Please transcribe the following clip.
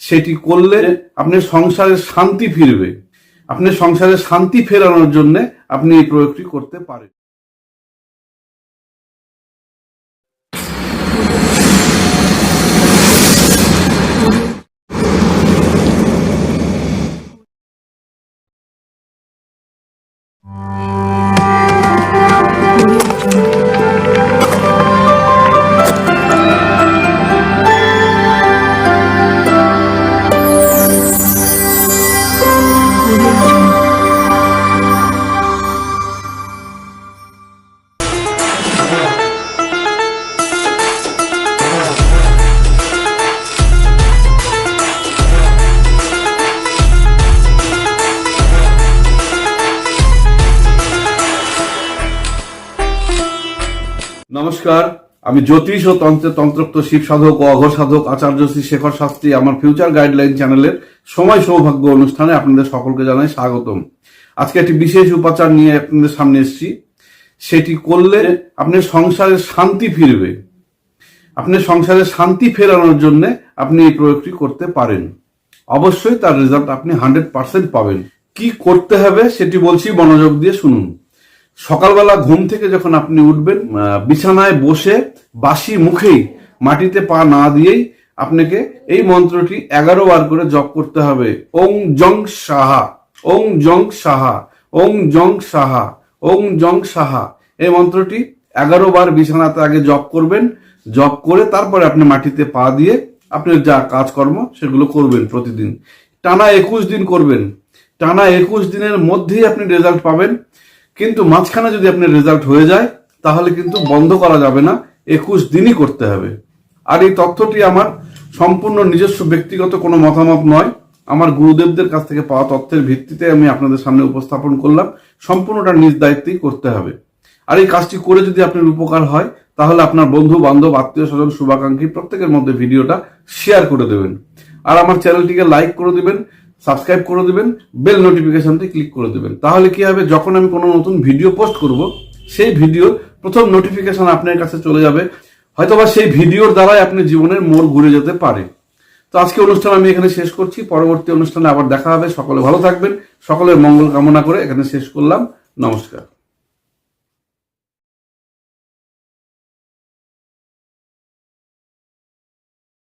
সেটি করলে আপনি সংসারে শান্তি ফিরবে। আপনি সংসারে শান্তি ফেরানোর জন্য আপনি এই প্রয়োগটি করতে পারেন। নমস্কার, আমি জ্যোতিষ ও তন্ত্রের তন্ত্রোক্ত শিব সাধক ও অঘর সাধক আচার্য শ্রী শেখর শাস্ত্রী আমার ফিউচার গাইডলাইন চ্যানেলের সময় সৌভাগ্য অনুষ্ঠানে আপনাদের সকলকে জানাই স্বাগতম। আজকে একটি বিশেষ উপাচার নিয়ে আপনাদের সামনে এসেছি। সেটি করলে আপনার সংসারে শান্তি ফিরবে। আপনার সংসারে শান্তি ফেরানোর জন্য আপনি এই প্রয়োগটি করতে পারেন। অবশ্যই তার রেজাল্ট আপনি হান্ড্রেড পার্সেন্ট পাবেন। কি করতে হবে সেটি বলছি, মনোযোগ দিয়ে শুনুন। সকালবেলা ঘুম থেকে যখন আপনি উঠবেন বিছানায় বসে বাসি মুখেই মাটিতে পা না দিয়েই আপনাকে এই মন্ত্রটি এগারো বার করে জপ করতে হবে। ওং জং সাহা, ওং জং সাহা, ওং জং সাহা, ওং জং সাহা। এই মন্ত্রটি এগারো বার বিছানাতে আগে জপ করবেন। জপ করে তারপরে আপনি মাটিতে পা দিয়ে আপনার যা কাজকর্ম সেগুলো করবেন প্রতিদিন। টানা একুশ দিন করবেন। টানা একুশ দিনের মধ্যেই আপনি রেজাল্ট পাবেন। কিন্তু মাঝখানে যদি আপনার রেজাল্ট হয়ে যায়, তাহলে কিন্তু বন্ধ করা যাবে না, একুশ দিনই করতে হবে। আর এই তথ্যটি আমার সম্পূর্ণ নিজস্ব ব্যক্তিগত কোনো মতামত নয়। আমার গুরুদেবদের কাছ থেকে পাওয়া তথ্যের ভিত্তিতে আমি আপনাদের সামনে উপস্থাপন করলাম। সম্পূর্ণটা নিজ দায়িত্বেই করতে হবে। আর এই কাজটি করে যদি আপনার উপকার হয়, তাহলে আপনার বন্ধু, বান্ধব, আত্মীয় স্বজন, শুভাকাঙ্ক্ষী, প্রত্যেকের মধ্যে ভিডিওটা শেয়ার করে দেবেন। আর আমার চ্যানেলটিকে লাইক করে দিবেন। সাবস্ক্রাইব করে দেবেন, বেল নোটিফিকেশনটি ক্লিক করে দেবেন। তাহলে কি হবে, যখন আমি কোনো নতুন ভিডিও পোস্ট করব, সেই ভিডিওর প্রথম নোটিফিকেশন আপনার কাছে চলে যাবে। হয়তোবা সেই ভিডিওর দ্বারাই আপনি জীবনের মোড় ঘুরে যেতে পারে। তো আজকে অনুষ্ঠান আমি এখানে শেষ করছি। পরবর্তী অনুষ্ঠানে আবার দেখা হবে। সকলে ভালো থাকবেন। সকলের মঙ্গল কামনা করে এখানে শেষ করলাম। নমস্কার।